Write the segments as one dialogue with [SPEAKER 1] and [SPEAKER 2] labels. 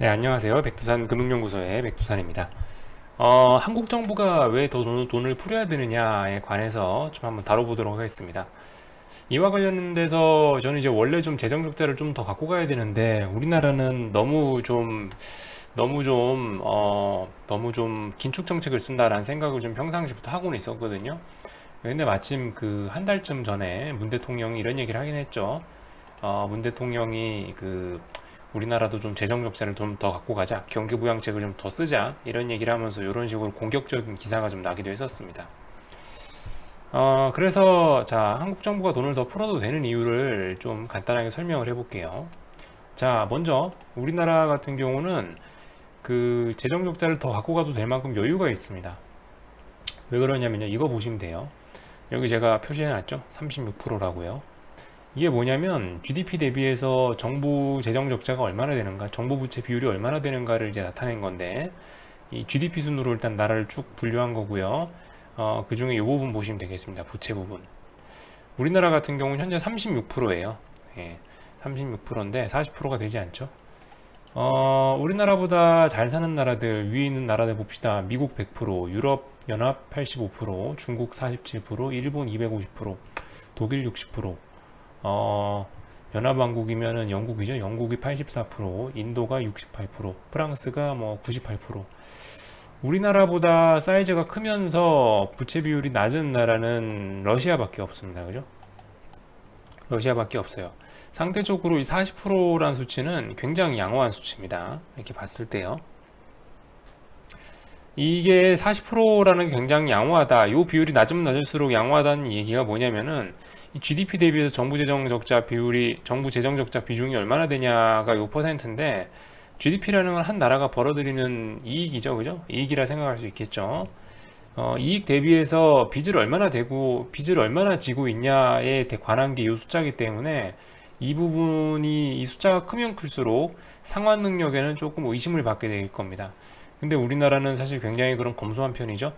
[SPEAKER 1] 네, 안녕하세요. 백두산 금융연구소의 백두산입니다. 어, 한국 정부가 왜 더 돈을 풀어야 되느냐에 관해서 좀 한번 다뤄보도록 하겠습니다. 이와 관련돼서 저는 이제 원래 좀 재정 적자를 좀 더 갖고 가야 되는데 우리나라는 너무 좀 너무 좀 어, 너무 좀 긴축 정책을 쓴다라는 생각을 좀 평상시부터 하고는 있었거든요. 근데 마침 그 한 달쯤 전에 문 대통령이 이런 얘기를 하긴 했죠. 어, 문 대통령이 그 우리나라도 좀 재정 적자를 좀 더 갖고 가자, 경기 부양책을 좀 더 쓰자 이런 얘기를 하면서 이런 식으로 공격적인 기사가 좀 나기도 했었습니다. 어, 그래서 자, 한국 정부가 돈을 더 풀어도 되는 이유를 좀 간단하게 설명을 해볼게요. 자, 먼저 우리나라 같은 경우는 그 재정 적자를 더 갖고 가도 될 만큼 여유가 있습니다. 왜 그러냐면요. 이거 보시면 돼요. 여기 제가 표시해 놨죠? 36%라고요. 이게 뭐냐면 GDP 대비해서 정부 재정 적자가 얼마나 되는가, 정부 부채 비율이 얼마나 되는가를 이제 나타낸 건데, 이 GDP 순으로 일단 나라를 쭉 분류한 거고요. 어, 그 중에 이 부분 보시면 되겠습니다. 부채 부분. 우리나라 같은 경우는 현재 36%예요. 예, 36%인데 40%가 되지 않죠. 어, 우리나라보다 잘 사는 나라들, 위에 있는 나라들 봅시다. 미국 100%, 유럽 연합 85%, 중국 47%, 일본 250%, 독일 60%, 어, 연합왕국이면은 영국이죠. 영국이 84%, 인도가 68%, 프랑스가 뭐 98%. 우리나라보다 사이즈가 크면서 부채 비율이 낮은 나라는 러시아밖에 없습니다. 그죠? 러시아밖에 없어요. 상대적으로 이 40%란 수치는 굉장히 양호한 수치입니다. 이렇게 봤을 때요. 이게 40%라는 게 굉장히 양호하다. 이 비율이 낮으면 낮을수록 양호하다는 얘기가 뭐냐면은 이 GDP 대비해서 정부 재정 적자 비율이 정부 재정 적자 비중이 얼마나 되냐가 요 퍼센트인데 GDP라는 건 한 나라가 벌어들이는 이익이죠, 그죠? 이익이라 생각할 수 있겠죠. 어, 이익 대비해서 빚을 얼마나 대고 빚을 얼마나 지고 있냐에 관한 게 이 숫자이기 때문에 이 부분이 이 숫자가 크면 클수록 상환 능력에는 조금 의심을 받게 될 겁니다. 근데 우리나라는 사실 굉장히 그런 검소한 편이죠.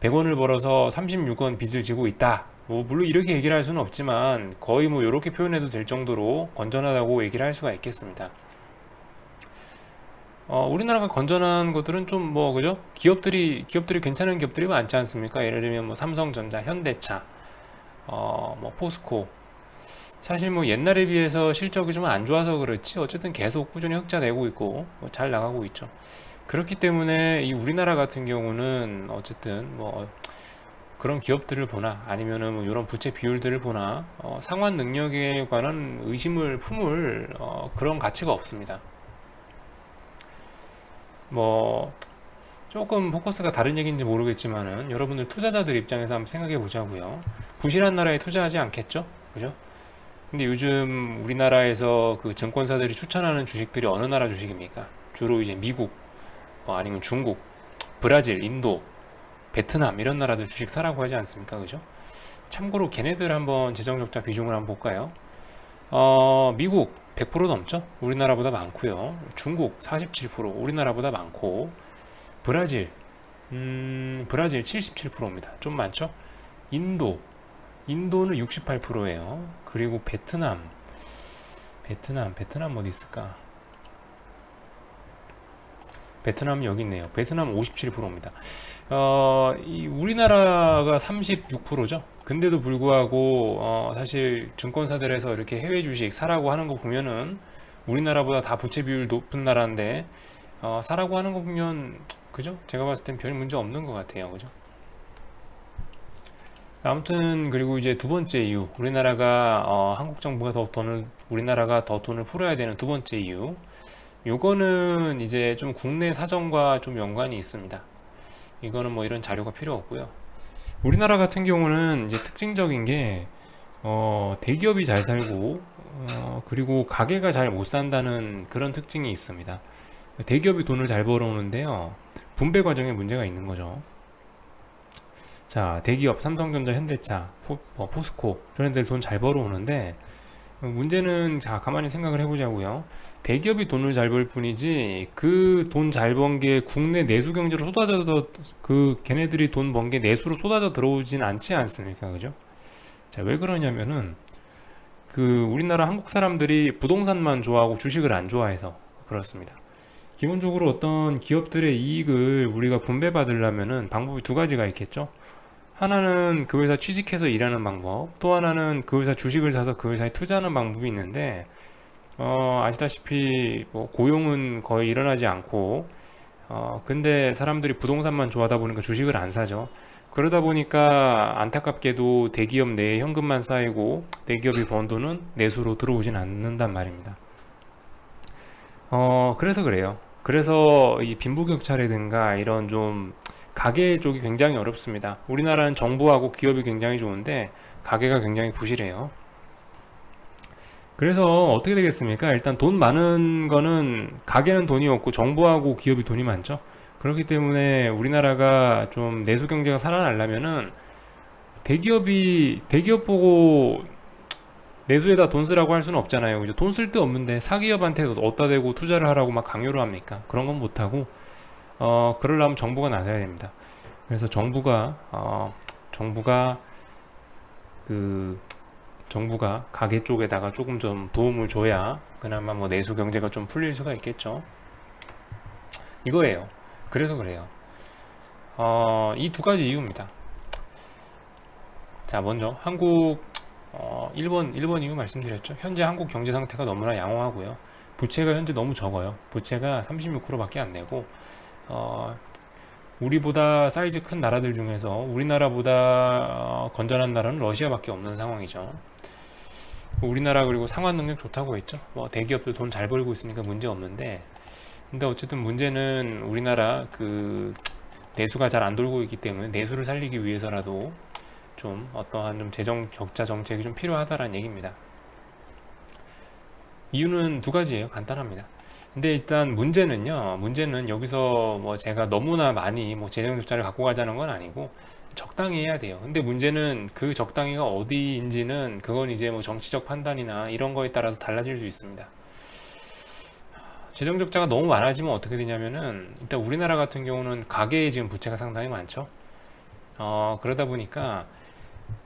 [SPEAKER 1] 100원을 벌어서 36원 빚을 지고 있다. 뭐 물론 이렇게 얘기를 할 수는 없지만 거의 뭐 이렇게 표현해도 될 정도로 건전하다고 얘기를 할 수가 있겠습니다. 어, 우리나라가 건전한 것들은 좀 뭐 그죠? 기업들이 기업들이 괜찮은 기업들이 많지 않습니까? 예를 들면 뭐 삼성전자, 현대차, 어, 뭐 포스코. 사실 뭐 옛날에 비해서 실적이 좀 안 좋아서 그렇지 어쨌든 계속 꾸준히 흑자 내고 있고 뭐 잘 나가고 있죠. 그렇기 때문에 이 우리나라 같은 경우는 어쨌든 뭐 그런 기업들을 보나 아니면은 뭐 이런 부채 비율들을 보나 어, 상환 능력에 관한 의심을 품을 어, 그런 가치가 없습니다. 뭐 조금 포커스가 다른 얘기인지 모르겠지만은 여러분들 투자자들 입장에서 한번 생각해 보자고요. 부실한 나라에 투자하지 않겠죠? 그죠? 근데 요즘 우리나라에서 그 증권사들이 추천하는 주식들이 어느 나라 주식입니까? 주로 이제 미국, 뭐 아니면 중국, 브라질, 인도, 베트남 이런 나라들 주식 사라고 하지 않습니까? 그죠? 참고로 걔네들 한번 재정적자 비중을 한번 볼까요? 어, 미국 100% 넘죠? 우리나라보다 많고요. 중국 47% 우리나라보다 많고 브라질 음, 브라질 77%입니다. 좀 많죠? 인도 인도는 68%예요. 그리고 베트남 베트남 베트남 어디 있을까? 베트남 여기 있네요. 베트남 57%입니다. 어, 이 우리나라가 36%죠. 근데도 불구하고 어, 사실 증권사들에서 이렇게 해외 주식 사라고 하는 거 보면은 우리나라보다 다 부채 비율 높은 나라인데 어, 사라고 하는 거 보면 그죠? 제가 봤을 땐 별 문제 없는 것 같아요. 그죠? 아무튼 그리고 이제 두 번째 이유 우리나라가 어, 한국 정부가 더 돈을 우리나라가 더 돈을 풀어야 되는 두 번째 이유 요거는 이제 좀 국내 사정과 좀 연관이 있습니다. 이거는 뭐 이런 자료가 필요 없고요. 우리나라 같은 경우는 이제 특징적인 게 어, 대기업이 잘 살고 어, 그리고 가게가 잘 못 산다는 그런 특징이 있습니다. 대기업이 돈을 잘 벌어오는데요. 분배 과정에 문제가 있는 거죠. 자, 대기업 삼성전자, 현대차, 포, 뭐, 포스코 이런 데들 돈잘 벌어오는데 문제는 자 가만히 생각을 해보자고요. 대기업이 돈을 잘 벌 뿐이지 그 돈 잘 번 게 국내 내수 경제로 쏟아져 그 걔네들이 돈 번 게 내수로 쏟아져 들어오진 않지 않습니까, 그죠? 자 왜 그러냐면은 그 우리나라 한국 사람들이 부동산만 좋아하고 주식을 안 좋아해서 그렇습니다. 기본적으로 어떤 기업들의 이익을 우리가 분배받으려면은 방법이 두 가지가 있겠죠. 하나는 그 회사 취직해서 일하는 방법, 또 하나는 그 회사 주식을 사서 그 회사에 투자하는 방법이 있는데, 어, 아시다시피 뭐 고용은 거의 일어나지 않고, 어, 근데 사람들이 부동산만 좋아하다 보니까 주식을 안 사죠. 그러다 보니까 안타깝게도 대기업 내에 현금만 쌓이고 대기업이 번 돈은 내수로 들어오진 않는단 말입니다. 어, 그래서 그래요. 그래서 이 빈부격차라든가 이런 좀 가계 쪽이 굉장히 어렵습니다. 우리나라는 정부하고 기업이 굉장히 좋은데 가계가 굉장히 부실해요. 그래서 어떻게 되겠습니까? 일단 돈 많은 거는 가계는 돈이 없고 정부하고 기업이 돈이 많죠. 그렇기 때문에 우리나라가 좀 내수 경제가 살아나려면은 대기업이 대기업 보고 내수에다 돈 쓰라고 할 수는 없잖아요. 그죠? 돈 쓸 데 없는데 사기업한테 어디다 대고 투자를 하라고 막 강요를 합니까? 그런 건 못하고 어 그러려면 정부가 나서야 됩니다. 그래서 정부가 어 정부가 그 정부가 가계 쪽에다가 조금 좀 도움을 줘야 그나마 뭐 내수 경제가 좀 풀릴 수가 있겠죠. 이거예요. 그래서 그래요. 어, 이 두 가지 이유입니다. 자, 먼저 한국 어, 1번 1번 이유 말씀드렸죠. 현재 한국 경제 상태가 너무나 양호하고요. 부채가 현재 너무 적어요. 부채가 36%밖에 안 되고 어, 우리보다 사이즈 큰 나라들 중에서 우리나라보다 어, 건전한 나라는 러시아밖에 없는 상황이죠. 우리나라 그리고 상환 능력 좋다고 했죠. 뭐 대기업들 돈잘 벌고 있으니까 문제 없는데 근데 어쨌든 문제는 우리나라 그 내수가 잘 안 돌고 있기 때문에 내수를 살리기 위해서라도 좀 어떠한 좀 재정 적자 정책이 좀 필요하다라는 얘기입니다. 이유는 두 가지예요. 간단합니다. 근데 일단 문제는요. 문제는 여기서 뭐 제가 너무나 많이 뭐 재정 적자를 갖고 가자는 건 아니고 적당히 해야 돼요. 근데 문제는 그 적당히가 어디인지는 그건 이제 뭐 정치적 판단이나 이런 거에 따라서 달라질 수 있습니다. 재정 적자가 너무 많아지면 어떻게 되냐면은 일단 우리나라 같은 경우는 가계에 지금 부채가 상당히 많죠. 어, 그러다 보니까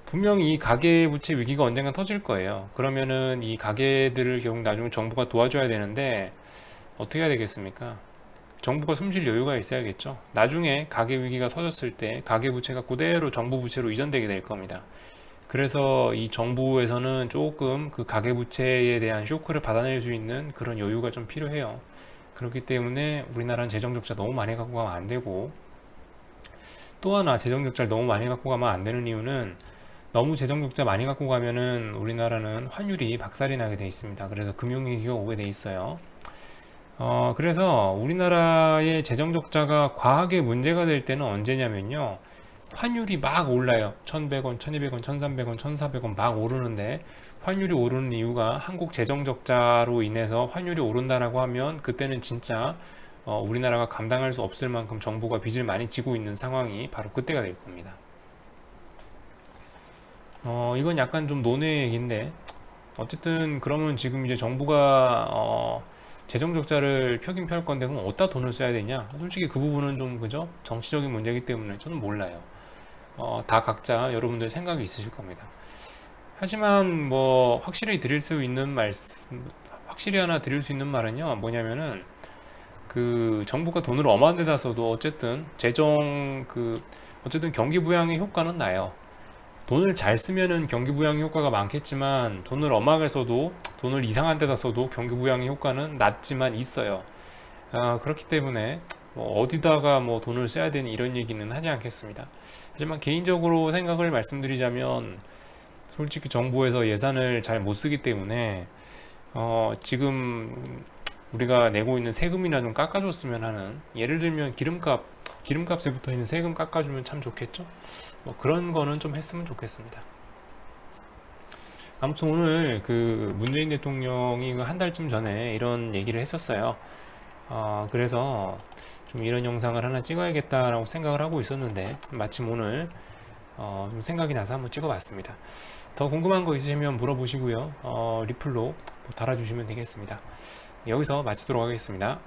[SPEAKER 1] 분명히 이 가계 부채 위기가 언젠가 터질 거예요. 그러면은 이 가계들을 결국 나중에 정부가 도와줘야 되는데 어떻게 해야 되겠습니까? 정부가 숨쉴 여유가 있어야겠죠. 나중에 가계 위기가 터졌을 때 가계 부채가 그대로 정부 부채로 이전되게 될 겁니다. 그래서 이 정부에서는 조금 그 가계 부채에 대한 쇼크를 받아낼 수 있는 그런 여유가 좀 필요해요. 그렇기 때문에 우리나라는 재정 적자 너무 많이 갖고 가면 안 되고 또 하나 재정 적자를 너무 많이 갖고 가면 안 되는 이유는 너무 재정 적자 많이 갖고 가면은 우리나라는 환율이 박살이 나게 돼 있습니다. 그래서 금융위기가 오게 돼 있어요. 어, 그래서 우리나라의 재정적자가 과하게 문제가 될 때는 언제냐면요. 환율이 막 올라요. 1100원, 1200원, 1300원, 1400원 막 오르는데 환율이 오르는 이유가 한국 재정 적자로 인해서 환율이 오른다라고 하면 그때는 진짜 어, 우리나라가 감당할 수 없을 만큼 정부가 빚을 많이 지고 있는 상황이 바로 그때가 될 겁니다. 어, 이건 약간 좀 논의 얘기인데 어쨌든 그러면 지금 이제 정부가 어, 재정 적자를 펴긴 펼 건데 그럼 어디다 돈을 써야 되냐? 솔직히 그 부분은 좀 그죠? 정치적인 문제이기 때문에 저는 몰라요. 어, 다 각자 여러분들 생각이 있으실 겁니다. 하지만 뭐 확실히 드릴 수 있는 말씀, 확실히 하나 드릴 수 있는 말은요, 뭐냐면은 그 정부가 돈을 어마한데다 써도 어쨌든 재정 그 어쨌든 경기 부양의 효과는 나요. 돈을 잘 쓰면은 경기 부양의 효과가 많겠지만 돈을 엄하게 써도 돈을 이상한 데다 써도 경기 부양의 효과는 낮지만 있어요. 아, 그렇기 때문에 뭐 어디다가 뭐 돈을 써야 되는 이런 얘기는 하지 않겠습니다. 하지만 개인적으로 생각을 말씀드리자면 솔직히 정부에서 예산을 잘 못 쓰기 때문에 어 지금 우리가 내고 있는 세금이나 좀 깎아줬으면 하는 예를 들면 기름값 기름값에 붙어 있는 세금 깎아주면 참 좋겠죠. 뭐 그런 거는 좀 했으면 좋겠습니다. 아무튼 오늘 그 문재인 대통령이 한 달쯤 전에 이런 얘기를 했었어요. 어, 그래서 좀 이런 영상을 하나 찍어야겠다라고 생각을 하고 있었는데 마침 오늘 어, 좀 생각이 나서 한번 찍어봤습니다. 더 궁금한 거 있으시면 물어보시고요. 어, 리플로 달아주시면 되겠습니다. 여기서 마치도록 하겠습니다.